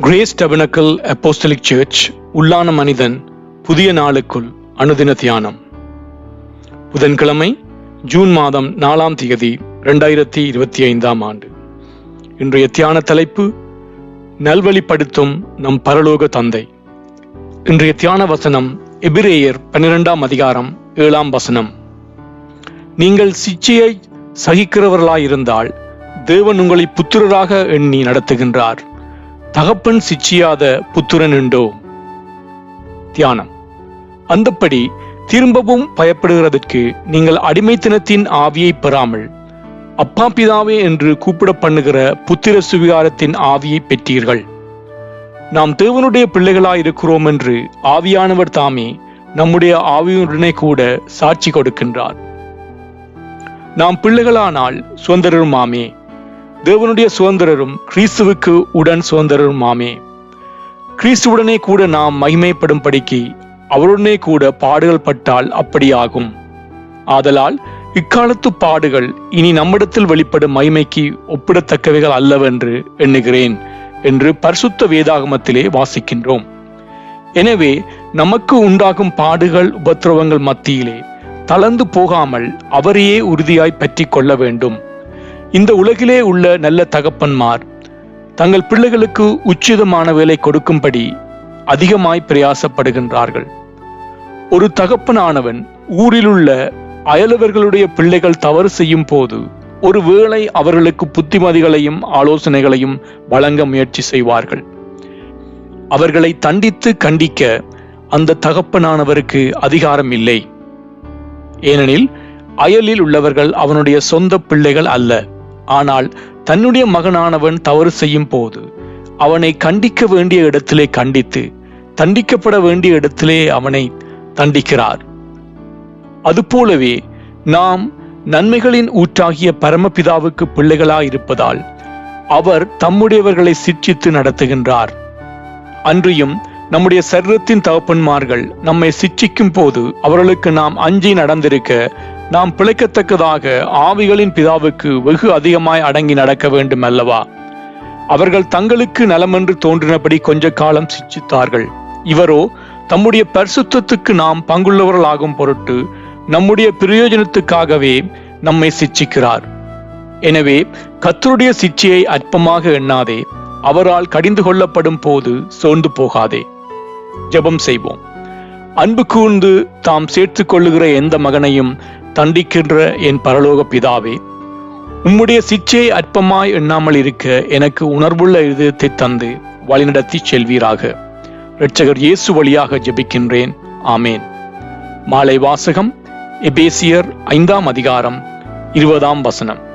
Grace tabernacle apostolic search உள்ளான மனிதன் புதிய நாளுக்குள் அனுதின தியானம். புதன்கிழமை ஜூன் மாதம் நாலாம் தேதி ரெண்டாயிரத்தி இருபத்தி ஐந்தாம் ஆண்டு. இன்றைய தியான தலைப்பு நல்வழிப்படுத்தும் நம் பரலோக தந்தை. இன்றைய தியான வசனம் எபிரேயர் பன்னிரெண்டாம் அதிகாரம் ஏழாம் வசனம். நீங்கள் சிச்சையை சகிக்கிறவர்களாயிருந்தால் தேவன் உங்களை புத்திரராக எண்ணி நடத்துகின்றார். தகப்பன் சிச்சியாத புத்திரன் உண்டோ தியானம். அந்தப்படி திரும்பவும் பயப்படுகிறதற்கு நீங்கள் அடிமைத்தனத்தின் ஆவியை பெறாமல் அப்பா பிதாவே என்று கூப்பிட பண்ணுகிற புத்திர சுவிகாரத்தின் ஆவியை பெற்றீர்கள். நாம் தேவனுடைய பிள்ளைகளாய் இருக்கிறோம் என்று ஆவியானவர் தாமே நம்முடைய ஆவியுடனே கூட சாட்சி கொடுக்கின்றார். நாம் பிள்ளைகளானால் சுதந்திரமாமே தேவனுடைய சுதந்திரரும் கிறிஸ்துவுக்கு உடன் சுதந்திரருமாமே கிறிஸ்துவுடனே கூட நாம் மகிமைப்படும்படிக்கு அவருடனே கூட பாடுகள் பட்டால் அப்படியாகும். ஆதலால் இக்காலத்து பாடுகள் இனி நம்மிடத்தில் வெளிப்படும் மகிமைக்கு ஒப்பிடத்தக்கவைகள் அல்லவென்று எண்ணுகிறேன் என்று பரிசுத்த வேதாகமத்திலே வாசிக்கின்றோம். எனவே நமக்கு உண்டாகும் பாடுகள் உபத்திரவங்கள் மத்தியிலே தளர்ந்து போகாமல் அவரையே உறுதியாய் பற்றி கொள்ள வேண்டும். இந்த உலகிலே உள்ள நல்ல தகப்பன்மார் தங்கள் பிள்ளைகளுக்கு உச்சிதமான வேலை கொடுக்கும்படி அதிகமாய் பிரயாசப்படுகின்றார்கள். ஒரு தகப்பனானவன் ஊரிலுள்ள அயலவர்களுடைய பிள்ளைகள் தவறு செய்யும் போது ஒருவேளை அவர்களுக்கு புத்திமதிகளையும் ஆலோசனைகளையும் வழங்க முயற்சி செய்வார்கள். அவர்களை தண்டித்து கண்டிக்க அந்த தகப்பனானவருக்கு அதிகாரம் இல்லை. ஏனெனில் அயலில் உள்ளவர்கள் அவனுடைய சொந்த பிள்ளைகள் அல்ல. ஆனால் தன்னுடைய மகனானவன் தவறு செய்யும் போது அவனை கண்டிக்க வேண்டிய இடத்திலே கண்டித்து தண்டிக்கப்பட வேண்டிய இடத்திலே அவனை தண்டிக்கிறார். அதுபோலவே நாம் நன்மைகளின் ஊற்றாகிய பரமபிதாவுக்கு பிள்ளைகளாயிருப்பதால் அவர் தம்முடையவர்களை சிற்றித்து நடத்துகின்றார். அன்றியும் நம்முடைய சரீரத்தின் தகப்பன்மார்கள் நம்மை சிற்றிக்கும் போது அவர்களுக்கு நாம் அஞ்சி நடந்திருக்க நாம் பிழைக்கத்தக்கதாக ஆவிகளின் பிதாவுக்கு வெகு அதிகமாய் அடங்கி நடக்க வேண்டும் அல்லவா? அவர்கள் தங்களுக்கு நலமென்று தோன்றினபடி கொஞ்ச காலம் சிச்சித்தார்கள். இவரோ தம்முடைய பரிசுத்தத்துக்கு நாம் பங்குள்ளவர்களாகும் பொருட்டு நம்முடைய பிரயோஜனத்துக்காகவே நம்மை சிச்சிக்கிறார். எனவே கத்தருடைய சிச்சையை அற்பமாக எண்ணாதே. அவரால் கடிந்து கொள்ளப்படும் போது சோர்ந்து போகாதே. ஜெபம் செய்வோம். அன்பு கூர்ந்து தாம் சேர்த்துக் கொள்ளுகிற எந்த மகனையும் தண்டிக்கின்ற என் பரலோக பிதாவே உம்முடைய சிச்சையை அற்பமாய் எண்ணாமல் இருக்க எனக்கு உணர்வுள்ள இதயத்தை தந்து வழிநடத்தி செல்வீராக. இரட்சகர் இயேசு வழியாக ஜெபிக்கின்றேன். ஆமேன். மாலை வாசகம் எபேசியர் ஐந்தாம் அதிகாரம் இருபதாம் வசனம்.